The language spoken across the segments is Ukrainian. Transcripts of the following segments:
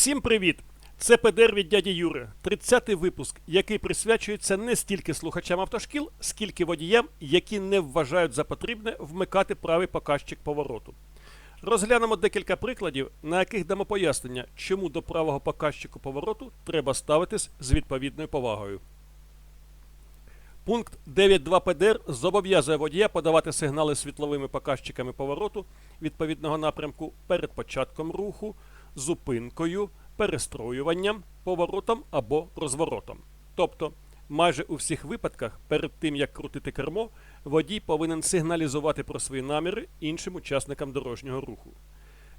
Всім привіт! Це ПДР від дяді Юри, 30-й випуск, який присвячується не стільки слухачам автошкіл, скільки водіям, які не вважають за потрібне вмикати правий показчик повороту. Розглянемо декілька прикладів, на яких дамо пояснення, чому до правого показчику повороту треба ставитись з відповідною повагою. Пункт 9.2 ПДР зобов'язує водія подавати сигнали світловими показчиками повороту відповідного напрямку перед початком руху, зупинкою, перестроюванням, поворотом або розворотом. Тобто, майже у всіх випадках, перед тим як крутити кермо, водій повинен сигналізувати про свої наміри іншим учасникам дорожнього руху.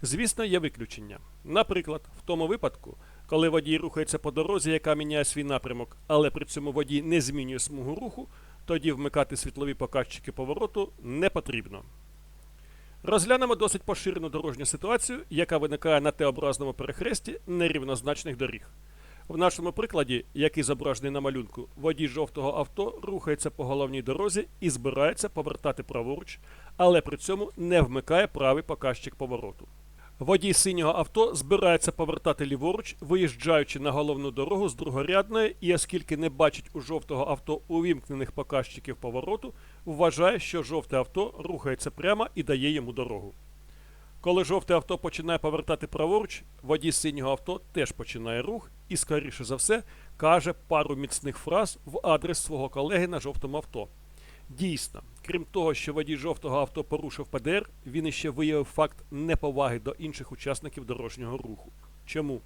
Звісно, є виключення. Наприклад, в тому випадку, коли водій рухається по дорозі, яка міняє свій напрямок, але при цьому водій не змінює смугу руху, тоді вмикати світлові показчики повороту не потрібно. Розглянемо досить поширену дорожню ситуацію, яка виникає на Т-образному перехресті нерівнозначних доріг. В нашому прикладі, який зображений на малюнку, водій жовтого авто рухається по головній дорозі і збирається повертати праворуч, але при цьому не вмикає правий показчик повороту. Водій синього авто збирається повертати ліворуч, виїжджаючи на головну дорогу з другорядної, і оскільки не бачить у жовтого авто увімкнених показчиків повороту, вважає, що жовте авто рухається прямо і дає йому дорогу. Коли жовте авто починає повертати праворуч, водій синього авто теж починає рух і, скоріше за все, каже пару міцних фраз в адрес свого колеги на жовтому авто. Дійсно, крім того, що водій жовтого авто порушив ПДР, він іще виявив факт неповаги до інших учасників дорожнього руху. Чому?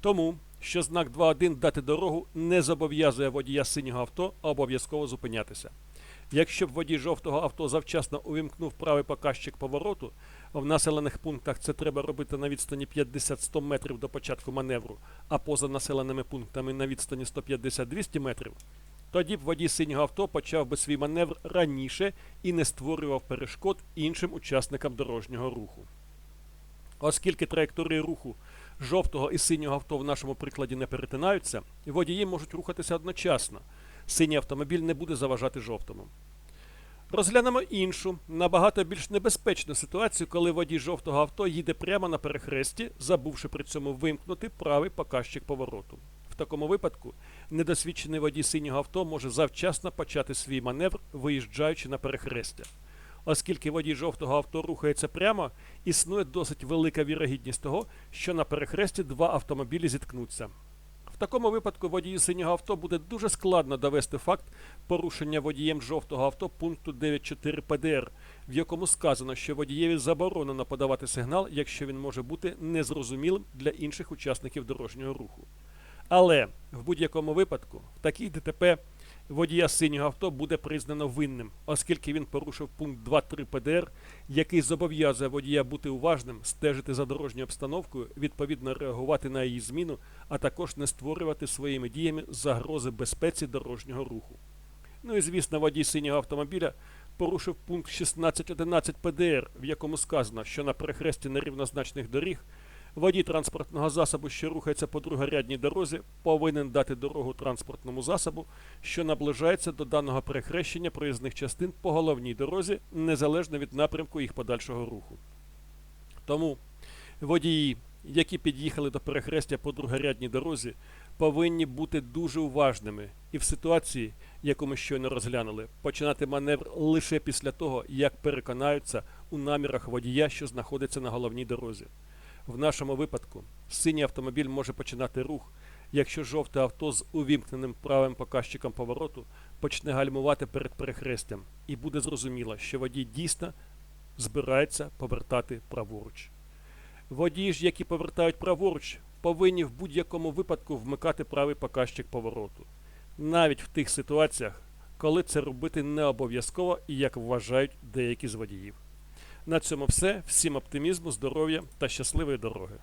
Тому, що знак 2.1 дати дорогу не зобов'язує водія синього авто обов'язково зупинятися. Якщо б водій жовтого авто завчасно увімкнув правий показчик повороту, в населених пунктах це треба робити на відстані 50-100 метрів до початку маневру, а поза населеними пунктами на відстані 150-200 метрів, тоді б водій синього авто почав би свій маневр раніше і не створював перешкод іншим учасникам дорожнього руху. Оскільки траєкторії руху жовтого і синього авто в нашому прикладі не перетинаються, водії можуть рухатися одночасно. Синій автомобіль не буде заважати жовтому. Розглянемо іншу, набагато більш небезпечну ситуацію, коли водій жовтого авто їде прямо на перехресті, забувши при цьому вимкнути правий показчик повороту. В такому випадку недосвідчений водій синього авто може завчасно почати свій маневр, виїжджаючи на перехрестя. Оскільки водій жовтого авто рухається прямо, існує досить велика вірогідність того, що на перехресті два автомобілі зіткнуться. В такому випадку водію синього авто буде дуже складно довести факт порушення водієм жовтого авто пункту 9.4 ПДР, в якому сказано, що водієві заборонено подавати сигнал, якщо він може бути незрозумілим для інших учасників дорожнього руху. Але в будь-якому випадку в такій ДТП водія синього авто буде признано винним, оскільки він порушив пункт 2.3 ПДР, який зобов'язує водія бути уважним, стежити за дорожньою обстановкою, відповідно реагувати на її зміну, а також не створювати своїми діями загрози безпеці дорожнього руху. Ну і звісно, водій синього автомобіля порушив пункт 16.11 ПДР, в якому сказано, що на перехресті нерівнозначних доріг Водій транспортного засобу, що рухається по другорядній дорозі, повинен дати дорогу транспортному засобу, що наближається до даного перехрещення проїзних частин по головній дорозі, незалежно від напрямку їх подальшого руху. Тому водії, які під'їхали до перехрестя по другорядній дорозі, повинні бути дуже уважними і в ситуації, яку ми щойно розглянули, починати маневр лише після того, як переконаються у намірах водія, що знаходиться на головній дорозі. В нашому випадку синій автомобіль може починати рух, якщо жовте авто з увімкненим правим показчиком повороту почне гальмувати перед перехрестям, і буде зрозуміло, що водій дійсно збирається повертати праворуч. Водії ж, які повертають праворуч, повинні в будь-якому випадку вмикати правий показчик повороту, навіть в тих ситуаціях, коли це робити не обов'язково і як вважають деякі з водіїв. На цьому все. Всім оптимізму, здоров'я та щасливої дороги.